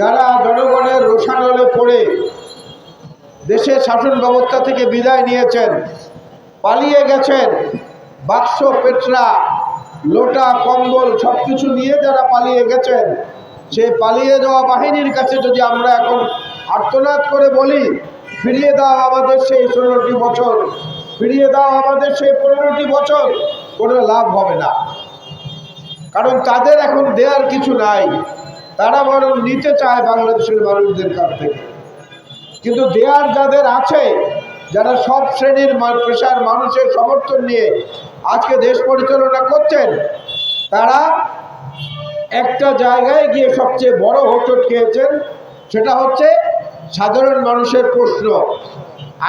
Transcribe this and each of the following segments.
যারা জনগণের রোষানলে পড়ে দেশের শাসন ব্যবস্থা থেকে বিদায় নিয়েছেন, পালিয়ে গেছেন, বাক্স, পেটরা, লোটা, কম্বল সব কিছু নিয়ে যারা পালিয়ে গেছেন সে পালিয়ে যাওয়া বাহিনীর কাছে যদি আমরা এখন আর্তনাদ করে বলি, ফিরিয়ে দাও আমাদের সেই ষোলোটি বছর, ফিরিয়ে দাও আমাদের সেই পনেরোটি বছর, কোনো লাভ হবে না। কারণ তাদের এখন দেওয়ার কিছু নাই। তারা বরং নিতে চায় বাংলাদেশের মানুষদের কাছ থেকে। কিন্তু দেয়ার যাদের আছে, যারা সব শ্রেণির পেশার মানুষের সমর্থন নিয়ে আজকে দেশ পরিচালনা করছেন, তারা একটা জায়গায় গিয়ে সবচেয়ে বড় হোঁচট খেয়েছেন, সেটা হচ্ছে সাধারণ মানুষের প্রশ্ন,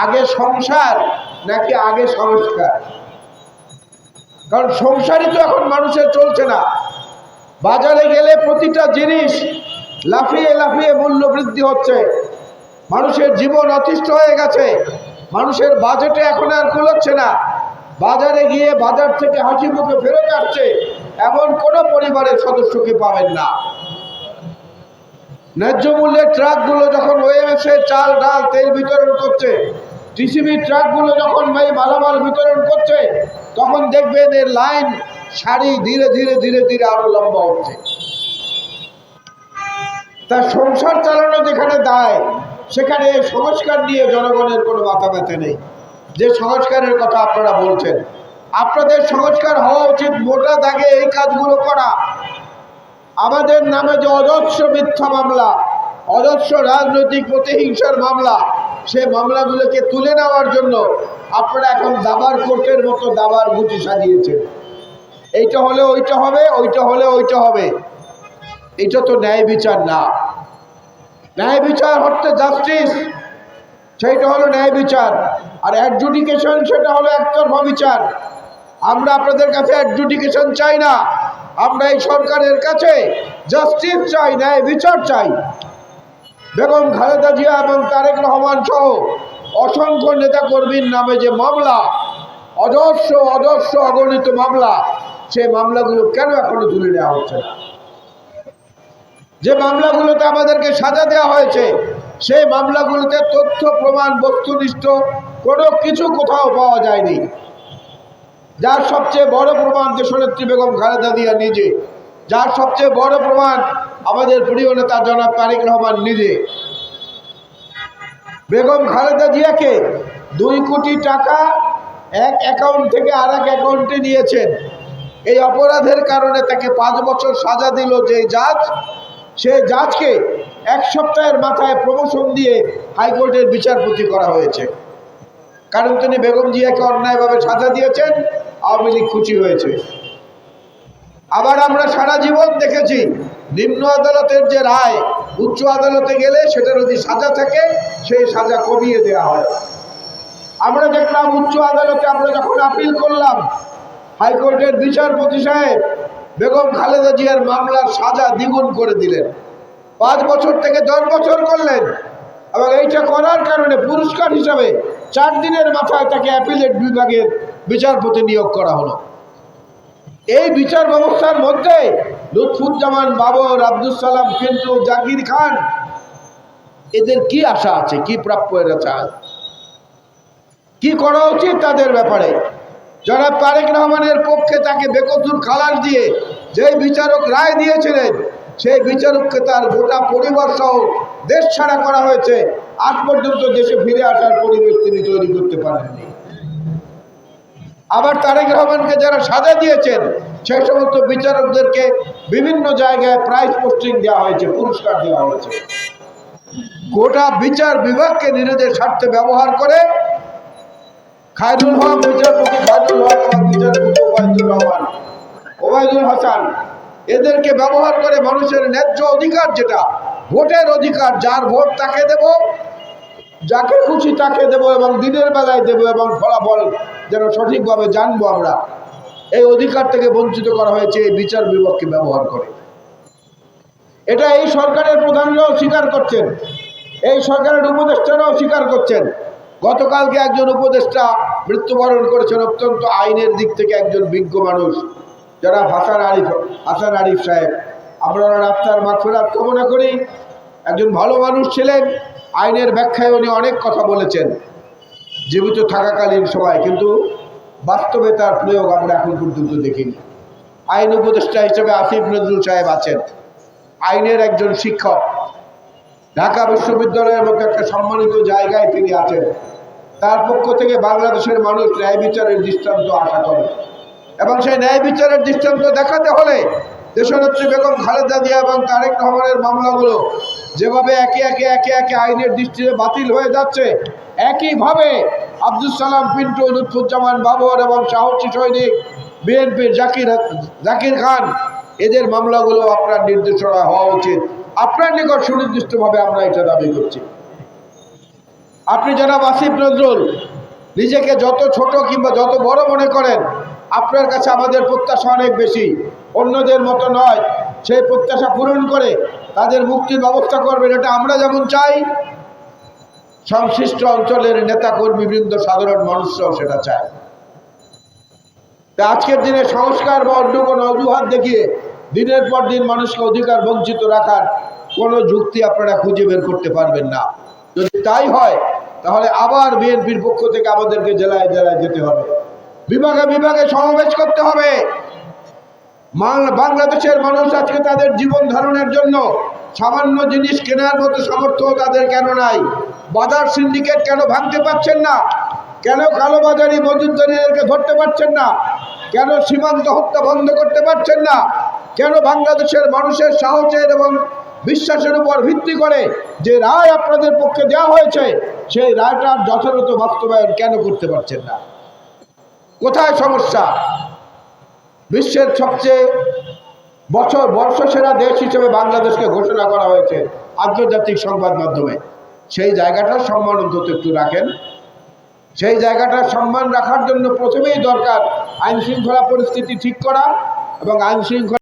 আগে সংসার নাকি আগে সংস্কার? কারণ সংসারই তো এখন মানুষের চলছে না। বাজারে গেলে প্রতিটা জিনিস লাফিয়ে লাফিয়ে মূল্য বৃদ্ধি হচ্ছে। মানুষের জীবন অতিষ্ঠ হয়ে গেছে। মানুষের বাজেটে এখন আর কুলোচ্ছে না। বাজারে গিয়ে বাজার থেকে হাসি মুখে ফেরত আসছে। এমন কোনো পরিবারের সদস্যকে পাবেন না? ন্যায্য মূল্যের ট্রাকগুলো যখন ওএমএসে চাল, ডাল, তেল বিতরণ করছে টিসিবি ট্রাকগুলো যখন ভাই মালামাল বিতরণ করছে, তখন দেখবেন এর লাইন সারি ধীরে ধীরে ধীরে ধীরে আরও লম্বা হচ্ছে। তা সংসার চালানো যেখানে দায়, সেখানে সংস্কার নিয়ে জনগণের কোনো মাথা ব্যথা নেই। যে সংস্কারের কথা আপনারা বলছেন, আপনাদের সংস্কার হওয়া উচিত মোটা দাগে এই কাজগুলো করা। আমাদের নামে যে অজস্র মিথ্যা মামলা, অজস্র রাজনৈতিক প্রতিহিংসার মামলা সে মামলাগুলোকে তুলে নেওয়ার জন্য আপনারা এখন দাবার কোর্টের মতো দাবার গুটি সাজিয়েছেন। এইটা হলে ওইটা হবে, ওইটা হলে ওইটা হবে। এটা তো ন্যায় বিচার না। ন্যায় বিচার হচ্ছে জাস্টিস সেইটা হলো ন্যায় বিচার। আর অ্যাডজুডিকেশন সেটা হলো একতরফা বিচার। আমরা আপনাদের কাছে অ্যাডজুডিকেশন চাই না। আমরা এই সরকারের কাছে জাস্টিস চাই, ন্যায় বিচার চাই। বেগম খালেদা জিয়া এবং তারেক রহমান সহ অসংখ্য নেতাকর্মীর নামে যে মামলা, অজস্র অজস্র অগণিত মামলা সেই মামলাগুলো কেন এখনও তুলে নেওয়া হচ্ছে না? যে মামলাগুলোতে আমাদেরকে সাজা দেওয়া হয়েছে, সেই মামলাগুলোতে তথ্য, প্রমাণ, বস্তুনিষ্ঠ কোনো কিছু কোথাও পাওয়া যায়নি। যার সবচেয়ে বড় প্রমাণ দেশনেত্রী বেগম খালেদা দিয়া নিজে। যার সবচেয়ে বড় প্রমাণ আমাদের প্রিয় নেতা জনাব তারিক রহমান নিজে। বেগম খালেদা জিয়াকে দুই কোটি টাকা এক অ্যাকাউন্ট থেকে আর এক অ্যাকাউন্টে নিয়েছেন। এই অপরাধের কারণে তাকে পাঁচ বছর সাজা দিল যে জাজ। সে জাজকে এক সপ্তাহের মাথায় প্রমোশন দিয়ে হাইকোর্টের বিচারপতি করা হয়েছে। কারণ তিনি বেগম জিয়াকে অন্যায়ভাবে সাজা দিয়েছেন, আওয়ামী লীগ খুশি হয়েছে। আবার আমরা সারা জীবন দেখেছি, নিম্ন আদালতের যে রায়, উচ্চ আদালতে গেলে সেটা যদি সাজা থাকে, সেই সাজা কমিয়ে দেওয়া হয়। আমরা দেখলাম উচ্চ আদালতে আমরা যখন আপিল করলাম হাইকোর্টের বিচারপতি সাহেব বেগম খালেদা জিয়ার মামলার সাজা দ্বিগুণ করে দিলেন। পাঁচ বছর থেকে দশ বছর করলেন এবং এইটা করার কারণে পুরস্কার হিসাবে চার দিনের মাথায় তাকে অ্যাপিলেট বিভাগের বিচারপতি নিয়োগ করা হলো। এই বিচার ব্যবস্থার মধ্যে লুৎফুজ্জামান বাবর আব্দুল সালাম, কিন্তু জাকির খান, এদের কি আশা আছে? কি প্রাপ্য এরা চায়? কি করা উচিত তাদের ব্যাপারে? জনাব তারেক রহমানের পক্ষে তাকে বেকসুর খালাস দিয়ে যেই বিচারক রায় দিয়েছিলেন, সেই বিচারককে তার গোটা পরিবার সহ দেশ ছাড়া করা হয়েছে। আজ পর্যন্ত দেশে ফিরে আসার পরিবেশ তিনি তৈরি করতে পারেননি। আবার তারেক রহমানকে যারা সাজা দিয়েছেন, সেই সমস্ত বিচারকদেরকে বিভিন্ন জায়গায় প্রাইজ পোস্টিং দেওয়া হয়েছে, পুরস্কার দেওয়া হয়েছে। গোটা বিচার বিভাগকে নিজেদের স্বার্থে ব্যবহার করে খায়রুল হক বিচারপতি খায়রুল হক এবং বিচারপতি ওবায়দুর রহমান। ওবায়দুল হাসান, এদেরকে ব্যবহার করে মানুষের ন্যায্য অধিকার যেটা, ভোটের অধিকার, যার ভোট তাকে দেব, যাকে খুশি তাকে দেব এবং দিনের বেলায় দেব এবং ফলাফল যেন সঠিকভাবে জানব আমরা। এই অধিকার থেকে বঞ্চিত করা হয়েছে, এই বিচার বিভাগকে ব্যবহার করে। এটা এই সরকারের প্রধানরাও স্বীকার করছেন। এই সরকারের উপদেষ্টারাও স্বীকার করছেন। গতকালকে একজন উপদেষ্টা মৃত্যুবরণ করেছেন অত্যন্ত আইনের দিক থেকে একজন বিজ্ঞ মানুষ যারা হাসান আরিফ হাসান আরিফ সাহেব। আমরা ওনার আত্মার মাগফিরাত কামনা করি। একজন ভালো মানুষ ছিলেন, আইনের ব্যাখ্যায় উনি অনেক কথা বলেছেন, জীবিত থাকাকালীন সময়, কিন্তু বাস্তবে তার প্রয়োগ আমরা এখন পর্যন্ত দেখিনি। আইন উপদেষ্টা হিসেবে আসিফ নজরুল সাহেব আছেন। আইনের একজন শিক্ষক ঢাকা বিশ্ববিদ্যালয়ের মতো একটা সম্মানিত জায়গায় তিনি আছেন। তার পক্ষ থেকে বাংলাদেশের মানুষ ন্যায় বিচারের দৃষ্টান্ত আশা করে। এবং সেই ন্যায় বিচারের দৃষ্টান্ত দেখাতে হলে দেশনেত্রী বেগম খালেদা জিয়া এবং তারেক রহমানের মামলাগুলো যেভাবে একে একে একে একে আইনের দৃষ্টিতে বাতিল হয়ে যাচ্ছে, একইভাবে আব্দুল সালাম পিন্টু, লুৎফুজ্জামান বাবর এবং সাহসী সৈনিক বিএনপির জাকির জাকির খান, এদের মামলাগুলো আপনার নির্দেশনা হওয়া উচিত। আপনার নিকট সুনির্দিষ্টভাবে আমরা এটা দাবি করছি। আপনি জনাব আসিফ নজরুল, নিজেকে যত ছোট কিংবা যত বড় মনে করেন, আপনার কাছে আমাদের প্রত্যাশা অনেক বেশি। অন্যদের মতো নয়, সেই প্রত্যাশা পূরণ করে তাদের মুক্তির ব্যবস্থা করবেন, এটা আমরা যেমন চাই, সংশ্লিষ্ট অঞ্চলের নেতা কর্মীবৃন্দ সাধারণ মানুষরাও সেটা চায়। আজকের দিনে সংস্কার বা অন্য কোনো অজুহাত দেখিয়ে দিনের পর দিন মানুষকে অধিকার বঞ্চিত রাখার কোনো যুক্তি আপনারা খুঁজে বের করতে পারবেন না। যদি তাই হয়, তাহলে আবার বিএনপির পক্ষ থেকে আমাদেরকে জেলায় জেলায় যেতে হবে। বিভাগে বিভাগে সমাবেশ করতে হবে। বাংলাদেশের মানুষ আজকে তাদের জীবন ধারণের জন্য সামান্য জিনিস কেনার মতো সামর্থ্য তাদের কেন নাই? বাজার সিন্ডিকেট কেন ভাঙতে পারছেন না? কেন কালোবাজারি মজুদারিদেরকে ধরতে পারছেন না? কেন সীমান্ত হত্যা বন্ধ করতে পারছেন না? কেন বাংলাদেশের মানুষের সাহসের এবং বিশ্বাসের উপর ভিত্তি করে যে রায় আপনাদের পক্ষে দেওয়া হয়েছে, সেই রায়টার যথাযথ বাস্তবায়ন কেন করতে পারছেন না? কোথায় সমস্যা? বিশ্বের সবচেয়ে বছর, বর্ষসেরা দেশ হিসেবে বাংলাদেশকে ঘোষণা করা হয়েছে আন্তর্জাতিক সংবাদ মাধ্যমে। সেই জায়গাটার সম্মান অন্তত একটু রাখেন। সেই জায়গাটার সম্মান রাখার জন্য প্রথমেই দরকার আইন শৃঙ্খলা পরিস্থিতি ঠিক করা এবং আইন শৃঙ্খলা